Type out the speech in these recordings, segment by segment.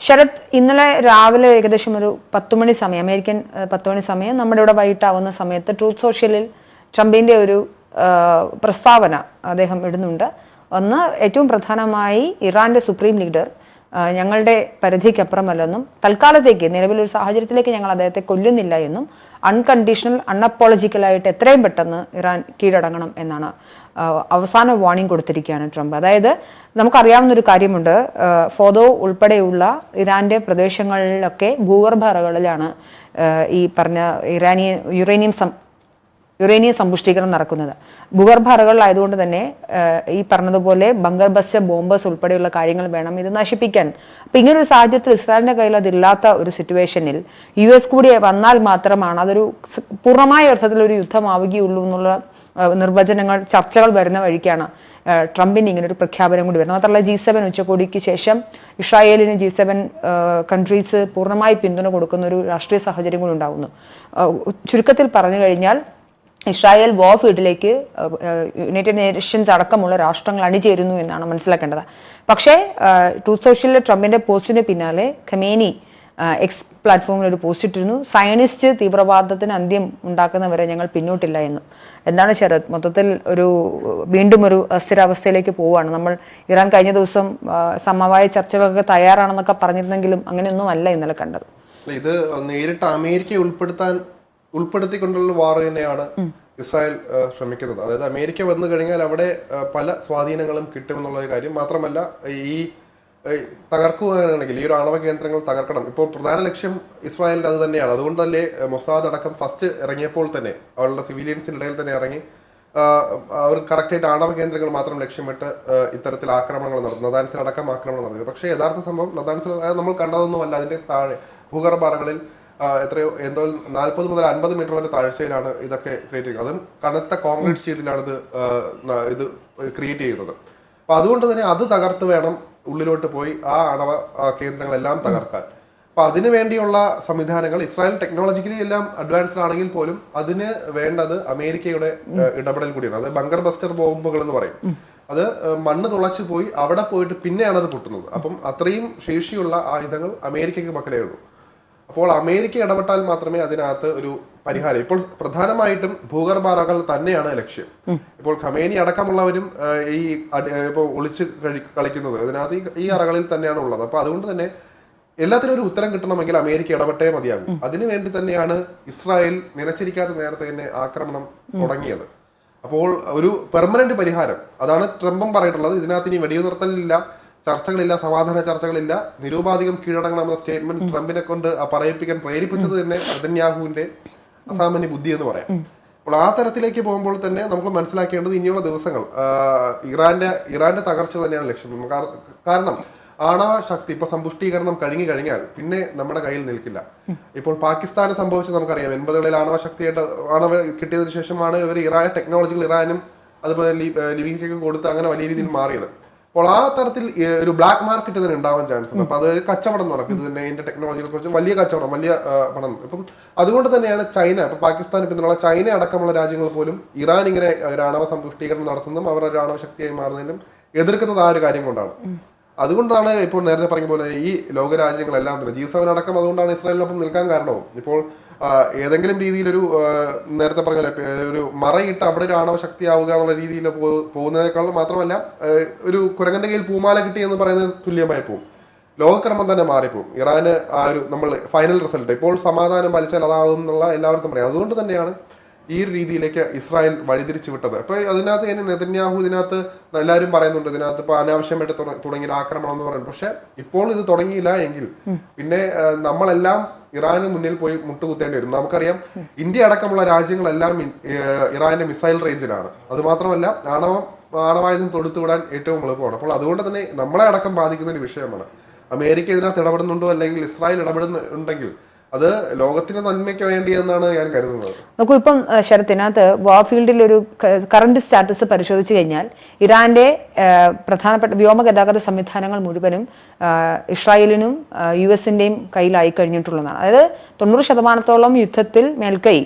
ശരത് ഇന്നലെ രാവിലെ ഏകദേശം ഒരു പത്ത് മണി സമയം അമേരിക്കൻ പത്ത് മണി സമയം നമ്മുടെ ഇവിടെ വൈകിട്ടാവുന്ന സമയത്ത് ട്രൂത്ത് സോഷ്യലിൽ ട്രംപിന്റെ ഒരു പ്രസ്താവന അദ്ദേഹം ഇടുന്നുണ്ട്. ഒന്ന് ഏറ്റവും പ്രധാനമായി ഇറാന്റെ സുപ്രീം ലീഡർ ഞങ്ങളുടെ പരിധിക്കപ്പുറമല്ലെന്നും തൽക്കാലത്തേക്ക് നിലവിലൊരു സാഹചര്യത്തിലേക്ക് ഞങ്ങൾ അദ്ദേഹത്തെ കൊല്ലുന്നില്ല എന്നും അൺകണ്ടീഷണൽ അൺഅപ്പോളജിക്കലായിട്ട് എത്രയും പെട്ടെന്ന് ഇറാൻ കീഴടങ്ങണം എന്നാണ് അവസാന വാണിംഗ് കൊടുത്തിരിക്കുകയാണ് ട്രംപ്. അതായത് നമുക്കറിയാവുന്ന ഒരു കാര്യമുണ്ട് ഫോദോ ഉൾപ്പെടെയുള്ള ഇറാന്റെ പ്രദേശങ്ങളിലൊക്കെ ഭൂഗർഭ അറകളിലാണ് ആഹ് ഈ പറഞ്ഞ ഇറാനിയൻ യുറേനിയം യുറേനിയം സമ്പുഷ്ടീകരണം നടക്കുന്നത്. ഭൂഗർഭ അറകളിലായതുകൊണ്ട് തന്നെ ഈ പറഞ്ഞതുപോലെ ബങ്കർ ബോംബസ് ബോംബേഴ്സ് ഉൾപ്പെടെയുള്ള കാര്യങ്ങൾ വേണം ഇത് നശിപ്പിക്കാൻ. അപ്പൊ ഇങ്ങനെ ഒരു സാഹചര്യത്തിൽ ഇസ്രായേലിന്റെ കയ്യിൽ അതില്ലാത്ത ഒരു സിറ്റുവേഷനിൽ യു എസ് കൂടി വന്നാൽ മാത്രമാണ് അതൊരു പൂർണമായ അർത്ഥത്തിൽ ഒരു യുദ്ധമാവുകയുള്ളൂ എന്നുള്ള നിർവചനങ്ങൾ ചർച്ചകൾ വരുന്ന വഴിക്കാണ് ട്രംപിന് ഇങ്ങനെ ഒരു പ്രഖ്യാപനം കൂടി വരുന്നത്. മാത്രമല്ല ജി സെവൻ ഉച്ചകോടിക്ക് ശേഷം ഇസ്രായേലിന് ജി സെവൻ കൺട്രീസ് പൂർണമായി പിന്തുണ കൊടുക്കുന്ന ഒരു രാഷ്ട്രീയ സാഹചര്യം കൂടി ഉണ്ടാകുന്നു ചുരുക്കത്തിൽ പറഞ്ഞു കഴിഞ്ഞാൽ ഇസ്രായേൽ വോ ഫീൽഡിലേക്ക് യുണൈറ്റഡ് നേഷൻസ് അടക്കമുള്ള രാഷ്ട്രങ്ങൾ അണിചേരുന്നു എന്നാണ് മനസ്സിലാക്കേണ്ടത്. പക്ഷേ ട്രൂത്ത് സോഷ്യലിലെ ട്രംപിന്റെ പോസ്റ്റിന് പിന്നാലെ ഖമേനി എക്സ് പ്ലാറ്റ്ഫോമിൽ ഒരു പോസ്റ്റ് ഇട്ടിരുന്നു. സയനിസ്റ്റ് തീവ്രവാദത്തിന് അന്ത്യം ഉണ്ടാക്കുന്നവരെ ഞങ്ങൾ പിന്നോട്ടില്ല എന്നും. എന്താണ് ശരത്? മൊത്തത്തിൽ ഒരു വീണ്ടും ഒരു അസ്ഥിരാവസ്ഥയിലേക്ക് പോവുകയാണ്. നമ്മൾ ഇറാൻ കഴിഞ്ഞ ദിവസം സമവായ ചർച്ചകൾക്ക് തയ്യാറാണെന്നൊക്കെ പറഞ്ഞിരുന്നെങ്കിലും അങ്ങനെയൊന്നും അല്ല ഇന്നലെ കണ്ടത്. ഇത് നേരിട്ട് അമേരിക്കയെ ഉൾപ്പെടുത്താൻ ഉൾപ്പെടുത്തിക്കൊണ്ടുള്ള വാർ തന്നെയാണ് ഇസ്രായേൽ ശ്രമിക്കുന്നത്. അതായത് അമേരിക്ക വന്നു കഴിഞ്ഞാൽ അവിടെ പല സ്വാധീനങ്ങളും കിട്ടുമെന്നുള്ള ഒരു കാര്യം മാത്രമല്ല ഈ തകർക്കുകയാണെങ്കിൽ ഈ ഒരു ആണവ കേന്ദ്രങ്ങൾ തകർക്കണം. ഇപ്പോൾ പ്രധാന ലക്ഷ്യം ഇസ്രായേലിന്റെ അത് തന്നെയാണ്. അതുകൊണ്ട് തന്നെ മൊസാദ് അടക്കം ഫസ്റ്റ് ഇറങ്ങിയപ്പോൾ തന്നെ അവരുടെ സിവിലിയൻസിനിടയിൽ ഇടയിൽ തന്നെ ഇറങ്ങി അവർ കറക്റ്റായിട്ട് ആണവ കേന്ദ്രങ്ങൾ മാത്രം ലക്ഷ്യമിട്ട് ഇത്തരത്തിൽ ആക്രമണങ്ങൾ നടത്തും നദാൻസിലടക്കം ആക്രമണം നടത്തി പക്ഷേ യഥാർത്ഥ സംഭവം നദാൻസിൽ നമ്മൾ കണ്ടതൊന്നുമല്ല. അതിന്റെ താഴെ ഭൂഗർഭാറകളിൽ എത്രയോ എന്തോ നാൽപ്പത് മുതൽ അൻപത് മീറ്റർ വരെ താഴ്ചയിലാണ് ഇതൊക്കെ ക്രിയേറ്റ് ചെയ്യുന്നത്. അതും കനത്ത കോൺക്രീറ്റ് ഷീറ്റിലാണ് ഇത് ഇത് ക്രിയേറ്റ് ചെയ്യുന്നത്. അപ്പൊ അതുകൊണ്ട് തന്നെ അത് തകർത്ത് വേണം ഉള്ളിലോട്ട് പോയി ആ അണവ കേന്ദ്രങ്ങളെല്ലാം തകർക്കാൻ. അപ്പൊ അതിനു വേണ്ടിയുള്ള സംവിധാനങ്ങൾ ഇസ്രായേൽ ടെക്നോളജിക്കലി എല്ലാം അഡ്വാൻസ്ഡ് ആണെങ്കിൽ പോലും അതിന് വേണ്ടത് അമേരിക്കയുടെ ഇടപെടൽ കൂടിയാണ്. അത് ബങ്കർ ബസ്റ്റർ ബോംബുകൾ എന്ന് പറയും. അത് മണ്ണ് തുളച്ചു പോയി അവിടെ പോയിട്ട് പിന്നെയാണ് അത് പൊട്ടുന്നത്. അപ്പം അത്രയും ശേഷിയുള്ള ആയുധങ്ങൾ അമേരിക്കയ്ക്ക് പക്കലേ ഉള്ളൂ. അപ്പോൾ അമേരിക്ക ഇടപെട്ടാൽ മാത്രമേ അതിനകത്ത് ഒരു പരിഹാരം. ഇപ്പോൾ പ്രധാനമായിട്ടും ഭൂഗർഭാറകൾ തന്നെയാണ് ലക്ഷ്യം. ഇപ്പോൾ ഖമേനി അടക്കമുള്ളവരും ഈ ഇപ്പോൾ ഒളിച്ച് കഴി കളിക്കുന്നത് അതിനകത്ത് ഈ- അറകളിൽ തന്നെയാണ് ഉള്ളത്. അപ്പൊ അതുകൊണ്ട് തന്നെ എല്ലാത്തിനും ഒരു ഉത്തരം കിട്ടണമെങ്കിൽ അമേരിക്ക ഇടപെട്ടേ മതിയാകും. അതിനു വേണ്ടി തന്നെയാണ് ഇസ്രായേൽ നിലച്ചിരിക്കാത്ത നേരത്തെ തന്നെ ആക്രമണം തുടങ്ങിയത്. അപ്പോൾ ഒരു പെർമനന്റ് പരിഹാരം. അതാണ് ട്രംപും പറഞ്ഞിട്ടുള്ളത്. ഇതിനകത്ത് ഇനി വെടിയുനിർത്തലില്ല ചർച്ചകളില്ല സമാധാന ചർച്ചകളില്ല. നിരൂപാധികം കീഴടങ്ങണമെന്ന സ്റ്റേറ്റ്മെന്റ് ട്രംപിനെ കൊണ്ട് പറയിപ്പിക്കാൻ പ്രേരിപ്പിച്ചത് തന്നെ നെതന്യാഹുവിന്റെ അസാമാന്യ ബുദ്ധി എന്ന് പറയാം. അപ്പോൾ ആ തരത്തിലേക്ക് പോകുമ്പോൾ തന്നെ നമുക്ക് മനസ്സിലാക്കേണ്ടത് ഇനിയുള്ള ദിവസങ്ങൾ. ഇറാന്റെ ഇറാന്റെ തകർച്ച തന്നെയാണ് ലക്ഷ്യം. കാരണം ആണവ ശക്തി ഇപ്പൊ സമ്പുഷ്ടീകരണം കഴിഞ്ഞു കഴിഞ്ഞാൽ പിന്നെ നമ്മുടെ കയ്യിൽ നിൽക്കില്ല. ഇപ്പോൾ പാകിസ്ഥാനെ സംഭവിച്ചത് നമുക്കറിയാം എൺപതുകളിൽ ആണവ ശക്തിയായിട്ട് ആണവ കിട്ടിയതിനു ശേഷമാണ് ഇവർ ഇറാൻ ടെക്നോളജികൾ ഇറാനും അതുപോലെ ലിബിയയ്ക്കൊക്കെ കൊടുത്ത് അങ്ങനെ വലിയ രീതിയിൽ മാറിയത്. അപ്പോൾ ആ തരത്തിൽ ഒരു ബ്ലാക്ക് മാർക്കറ്റ് തന്നെ ഉണ്ടാവാൻ ചാൻസ് ഉണ്ട്. അപ്പൊ അത് കച്ചവടം നടക്കും. തന്നെ ഇതിന്റെ ടെക്നോളജിയെ കുറിച്ച് വലിയ കച്ചവടം വലിയ പണം. ഇപ്പം അതുകൊണ്ട് തന്നെയാണ് ചൈന ഇപ്പൊ പാകിസ്ഥാൻ പിന്നുള്ള ചൈന അടക്കമുള്ള രാജ്യങ്ങൾ പോലും ഇറാൻ ഇങ്ങനെ ഒരു ആണവ സമ്പുഷ്ടീകരണം നടത്തുന്നതും അവർ ഒരു ആണവ ശക്തിയായി മാറുന്നതിനും എതിർക്കുന്നത് ആ ഒരു കാര്യം കൊണ്ടാണ്. അതുകൊണ്ടാണ് ഇപ്പോൾ നേരത്തെ പറഞ്ഞ പോലെ ഈ ലോകരാജ്യങ്ങളെല്ലാം തന്നെ അടക്കം അതുകൊണ്ടാണ് ഇസ്രായേലിനൊപ്പം നിൽക്കാൻ കാരണവും. ഇപ്പോൾ ഏതെങ്കിലും രീതിയിലൊരു നേരത്തെ പറഞ്ഞ ഒരു മറയിട്ട് അവിടെ ഒരു ആണവ ശക്തിയാവുക എന്നുള്ള രീതിയിൽ പോകുന്നതിനേക്കാൾ മാത്രമല്ല ഒരു കുരങ്ങന്റെ കയ്യിൽ പൂമാല കിട്ടി എന്ന് പറയുന്നത് തുല്യമായി പോകും ലോകക്രമം തന്നെ മാറിപ്പോകും ഇറാന് ആ ഒരു നമ്മൾ ഫൈനൽ റിസൾട്ട് ഇപ്പോൾ സമാധാനം പാലിച്ചാൽ അതാകും എന്നുള്ള എല്ലാവർക്കും പറയാം. അതുകൊണ്ട് തന്നെയാണ് ഈ ഒരു രീതിയിലേക്ക് ഇസ്രായേൽ വഴിതിരിച്ചു വിട്ടത്. അപ്പൊ അതിനകത്ത് ഇനി നെതന്യാഹു ഇതിനകത്ത് എല്ലാവരും പറയുന്നുണ്ട് ഇതിനകത്ത് ഇപ്പൊ അനാവശ്യമായിട്ട് തുട- തുടങ്ങിയ ആക്രമണം എന്ന് പറയുന്നത് പക്ഷെ ഇപ്പോൾ ഇത് തുടങ്ങിയില്ല എങ്കിൽ പിന്നെ നമ്മളെല്ലാം ഇറാന് മുന്നിൽ പോയി മുട്ടുകുത്തേണ്ടി വരും. നമുക്കറിയാം ഇന്ത്യ അടക്കമുള്ള രാജ്യങ്ങളെല്ലാം ഇറാന്റെ മിസൈൽ റേഞ്ചിലാണ്. അത് മാത്രമല്ല ആണവം ആണവായുധം തൊടുത്തുവിടാൻ ഏറ്റവും എളുപ്പമാണ്. അപ്പോൾ അതുകൊണ്ട് തന്നെ നമ്മളെ അടക്കം ബാധിക്കുന്ന ഒരു വിഷയമാണ്. അമേരിക്ക ഇതിനകത്ത് ഇടപെടുന്നുണ്ടോ അല്ലെങ്കിൽ ഇസ്രായേൽ ഇടപെടുന്നുണ്ടെങ്കിൽ അത് ലോകത്തിന്റെ നന്മയ്ക്ക് വേണ്ടി എന്നാണ് ഞാൻ കരുതുന്നത്. നോക്കൂ ഇപ്പം ശരത്തിനകത്ത് വാഫീൽഡിൽ ഒരു കറണ്ട് സ്റ്റാറ്റസ് പരിശോധിച്ചു കഴിഞ്ഞാൽ ഇറാന്റെ പ്രധാനപ്പെട്ട വ്യോമ ഗതാഗത സംവിധാനങ്ങൾ മുഴുവനും ഇസ്രായേലിനും യു എസിന്റെയും കയ്യിലായി കഴിഞ്ഞിട്ടുള്ളതാണ്. അതായത് തൊണ്ണൂറ് ശതമാനത്തോളം യുദ്ധത്തിൽ മേൽക്കൈ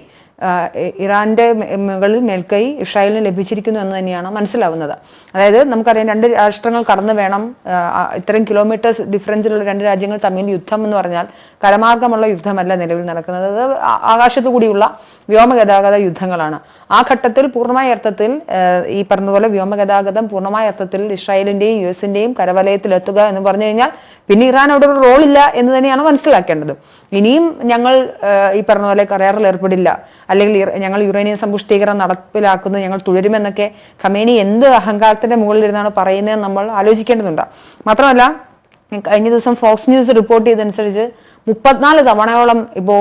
ഇറാന്റെ മുകളിൽ മേൽക്കൈ ഇസ്രായേലിന് ലഭിച്ചിരിക്കുന്നു എന്ന് തന്നെയാണ് മനസ്സിലാവുന്നത്. അതായത് നമുക്കറിയാം രണ്ട് രാഷ്ട്രങ്ങൾ കടന്നു വേണം ഇത്രയും കിലോമീറ്റേഴ്സ് ഡിഫറൻസിലുള്ള രണ്ട് രാജ്യങ്ങൾ തമ്മിൽ യുദ്ധം എന്ന് പറഞ്ഞാൽ കരമാർഗമുള്ള യുദ്ധമല്ല നിലവിൽ നടക്കുന്നത്. അത് ആകാശത്തു കൂടിയുള്ള വ്യോമഗതാഗത യുദ്ധങ്ങളാണ്. ആ ഘട്ടത്തിൽ പൂർണമായ അർത്ഥത്തിൽ ഈ പറഞ്ഞതുപോലെ വ്യോമഗതാഗതം പൂർണമായ അർത്ഥത്തിൽ ഇസ്രായേലിന്റെയും യു എസിന്റെയും കരവലയത്തിൽ എത്തുക എന്ന് പറഞ്ഞു കഴിഞ്ഞാൽ പിന്നെ ഇറാൻ അവിടെ ഒരു റോളില്ല എന്ന് തന്നെയാണ് മനസ്സിലാക്കേണ്ടത്. ഇനിയും ഞങ്ങൾ ഈ പറഞ്ഞ പോലെ കരാറിൽ ഏർപ്പെടില്ല. അല്ലെങ്കിൽ ഞങ്ങൾ യുറേനിയം സമ്പുഷ്ടീകരണം നടപ്പിലാക്കുന്നത് ഞങ്ങൾ തുടരുമെന്നൊക്കെ ഖമേനി എന്ത് അഹങ്കാരത്തിന്റെ മുകളിലിരുന്നാണ് പറയുന്നതെന്ന് നമ്മൾ ആലോചിക്കേണ്ടതുണ്ട്. മാത്രമല്ല കഴിഞ്ഞ ദിവസം ഫോക്സ് ന്യൂസ് റിപ്പോർട്ട് ചെയ്തതനുസരിച്ച് മുപ്പത്തിനാല് തവണയോളം ഇപ്പോൾ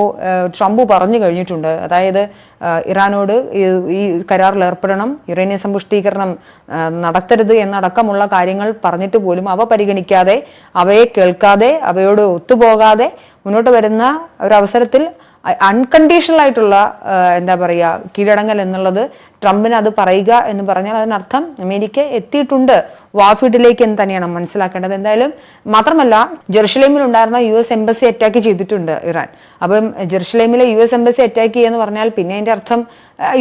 ട്രംപ് പറഞ്ഞു കഴിഞ്ഞിട്ടുണ്ട്. അതായത് ഇറാനോട് ഈ- കരാറിൽ ഏർപ്പെടണം യുറേനിയം സമ്പുഷ്ടീകരണം നടത്തരുത് എന്നടക്കമുള്ള കാര്യങ്ങൾ പറഞ്ഞിട്ട് പോലും അവ പരിഗണിക്കാതെ അവയെ കേൾക്കാതെ അവയോട് ഒത്തുപോകാതെ മുന്നോട്ട് വരുന്ന ഒരവസരത്തിൽ അൺകണ്ടീഷണൽ ആയിട്ടുള്ള എന്താ പറയുക കീഴടങ്ങൽ എന്നുള്ളത് ട്രംപിന് അത് പറയുക എന്ന് പറഞ്ഞാൽ അതിനർത്ഥം അമേരിക്ക എത്തിയിട്ടുണ്ട്. വാഫീഡിലേക്ക് എന്ന് തന്നെയാണ് മനസ്സിലാക്കേണ്ടത്. എന്തായാലും മാത്രമല്ല ജെറുസലേമിൽ ഉണ്ടായിരുന്ന യു എസ് എംബസി അറ്റാക്ക് ചെയ്തിട്ടുണ്ട് ഇറാൻ. അപ്പം ജെറുസലേമിലെ യു എസ് എംബസി അറ്റാക്ക് ചെയ്യുക എന്ന് പറഞ്ഞാൽ പിന്നെ അതിന്റെ അർത്ഥം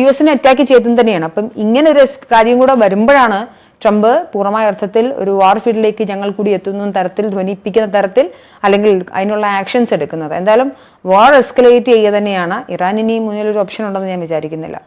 യു എസിനെ അറ്റാക്ക് ചെയ്തെന്ന് തന്നെയാണ്. അപ്പം ഇങ്ങനെ ഒരു കാര്യം കൂടെ വരുമ്പോഴാണ് ട്രംപ് പൂർണമായ അർത്ഥത്തിൽ ഒരു വാർ ഫീൽഡിലേക്ക് ഞങ്ങൾ കൂടി എത്തുന്ന തരത്തിൽ ധ്വനിപ്പിക്കുന്ന തരത്തിൽ അല്ലെങ്കിൽ അതിനുള്ള ആക്ഷൻസ് എടുക്കുന്നത്. എന്തായാലും വാർ എസ്കലേറ്റ് ചെയ്യുക തന്നെയാണ്. ഇറാൻ ഇനി മുന്നിൽ ഒരു ഓപ്ഷൻ ഉണ്ടെന്ന് ഞാൻ വിചാരിക്കുന്നില്ല.